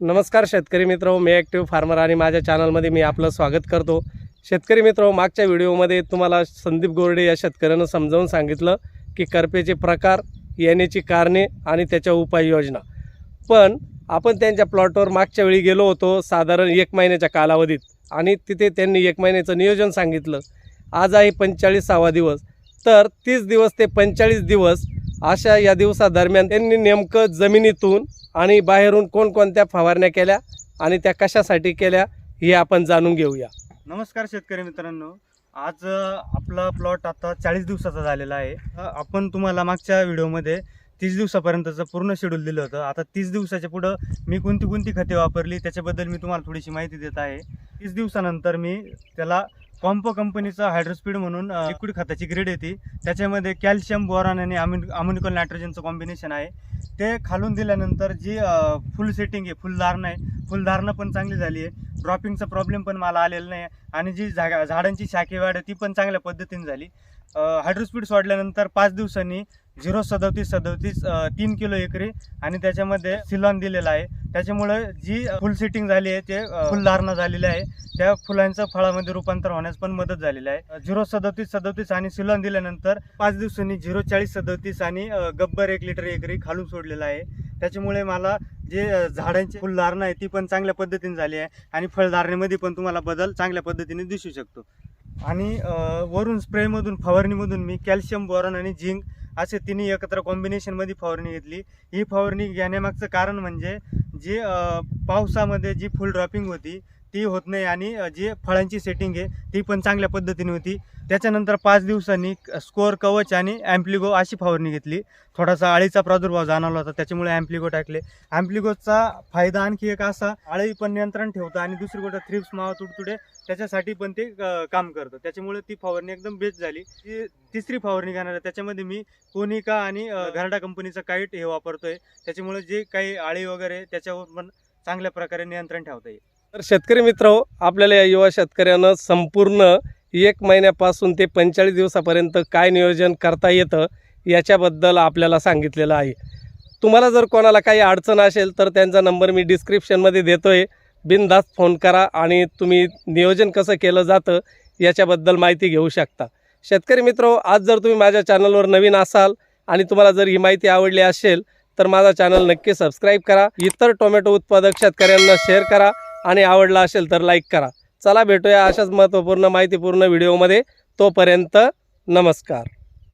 नमस्कार शेतकरी मित्र मी ॲक्टिव्ह फार्मर आणि माझ्या चॅनलमध्ये मी आपलं स्वागत करतो. शेतकरी मित्र मागच्या व्हिडिओमध्ये तुम्हाला संदीप गोरडे या शेतकऱ्यानं समजावून सांगितलं की करपेचे प्रकार येण्याची कारणे आणि त्याच्या उपाययोजना. पण आपण त्यांच्या प्लॉटवर मागच्या वेळी गेलो होतो साधारण एक महिन्याच्या कालावधीत. आणि तिथे त्यांनी एक महिन्याचं नियोजन सांगितलं. आज आहे पंचेचाळीसावा दिवस. तर तीस दिवस ते पंचेचाळीस दिवस अशा या दिवसादरम्यान त्यांनी नेमकं जमिनीतून आणि बाहेरून कोणकोणत्या फवारण्या केल्या आणि त्या कशासाठी केल्या हे आपण जाणून घेऊया. नमस्कार शेतकरी मित्रांनो. आज आपला प्लॉट आता चाळीस दिवसाचा झालेला आहे. आपण तुम्हाला मागच्या व्हिडिओमध्ये तीस दिवसापर्यंतचं पूर्ण शेड्यूल दिलं होतं. आता तीस दिवसाच्या पुढं मी कोणती कोणती खते वापरली त्याच्याबद्दल मी तुम्हाला थोडीशी माहिती देत आहे. तीस दिवसानंतर मी त्याला कॉम्पो कंपनीचं हायड्रोस्पीड म्हणून लिक्विड खताची ग्रेड येते त्याच्यामध्ये कॅल्शियम बोरान आणि अमिन अमोनिकल नायट्रोजनचं कॉम्बिनेशन आहे. ते खालून दिल्यानंतर जी फुल सेटिंग आहे फुलधारणा आहे फुलधारणा पण चांगली झाली आहे. ड्रॉपिंगचा प्रॉब्लेम पण मला आलेला नाही आणि जी झाडांची शाखे वाढ आहे ती पण चांगल्या पद्धतीने झाली. हायड्रोस्पीड सोडल्यानंतर पाच दिवसांनी झिरो सदोतीस सदोतीस तीन किलो एकरी आणि त्याच्यामध्ये सिलॉन दिलेला आहे. त्याच्यामुळे जी फुल सेटिंग झाली आहे ते फुलधारणा झालेली आहे. त्या फुलांचं फळामध्ये रूपांतर होण्यास पण मदत झालेली आहे. झिरो सदोतीस सदोतीस आणि सिलॉन दिल्यानंतर पाच दिवसांनी झिरो चाळीस सदोतीस आणि गब्बर एक लिटर एकरी खालून सोडलेला आहे. त्याच्यामुळे मला जे झाडांची फुलधारणा आहे ती पण चांगल्या पद्धतीने झाली आहे आणि फळधारणेमध्ये पण तुम्हाला बदल चांगल्या पद्धतीने दिसू शकतो. आणि वरून स्प्रेमधून फवारणीमधून मी कॅल्शियम बोरॉन आणि झिंक असे तिन्ही एकत्र कॉम्बिनेशनमध्ये फवारणी घेतली. ही फवारणी घेण्यामागचं कारण म्हणजे जी पावसामध्ये जी फुल ड्रॉपिंग होती ती होत नाही आणि जी फळांची सेटिंग आहे ती पण चांगल्या पद्धतीने होती. त्याच्यानंतर पाच दिवसांनी स्कोअर कवच आणि ॲम्प्लिगो अशी फवारणी घेतली. थोडासा अळीचा प्रादुर्भाव जाणवला होता त्याच्यामुळे ॲम्प्लिगो टाकले. ॲम्प्लिगोचा फायदा आणखी एक असा आळी पण नियंत्रण ठेवतं आणि दुसरी गोष्ट थ्रिप्स मावा तुडतुडे त्याच्यासाठी पण ते काम करतं. त्याच्यामुळे ती फवारणी एकदम बेस्ट झाली. ती तिसरी फवारणी घेणार आहे त्याच्यामध्ये मी कोनिका आणि घरडा कंपनीचं काईट हे वापरतोय. त्याच्यामुळे जे काही आळी वगैरे त्याच्यावर पण चांगल्या प्रकारे नियंत्रण ठेवता येईल. तर शेतकरी मित्र हो, आपल्याला या युवा शेतकऱ्यानं संपूर्ण एक महिन्यापासून ते पंचेचाळीस दिवसापर्यंत काय नियोजन करता येतं याच्याबद्दल आपल्याला सांगितलेलं आहे. तुम्हाला जर कोणाला काही अडचण असेल तर त्यांचा नंबर मी डिस्क्रिप्शनमध्ये देतो आहे बिनधास्त फोन करा आणि तुम्ही नियोजन कसं केलं जातं याच्याबद्दल माहिती घेऊ शकता. शेतकरी मित्र हो, आज जर तुम्ही माझ्या चॅनलवर नवीन असाल आणि तुम्हाला जर ही माहिती आवडली असेल तर माझा चॅनल नक्की सबस्क्राईब करा. इतर टोमॅटो उत्पादक शेतकऱ्यांना शेअर करा. आणि आवडला असेल तर लाईक करा. चला भेटूया अशाच महत्त्वपूर्ण माहितीपूर्ण व्हिडिओमध्ये तोपर्यंत नमस्कार.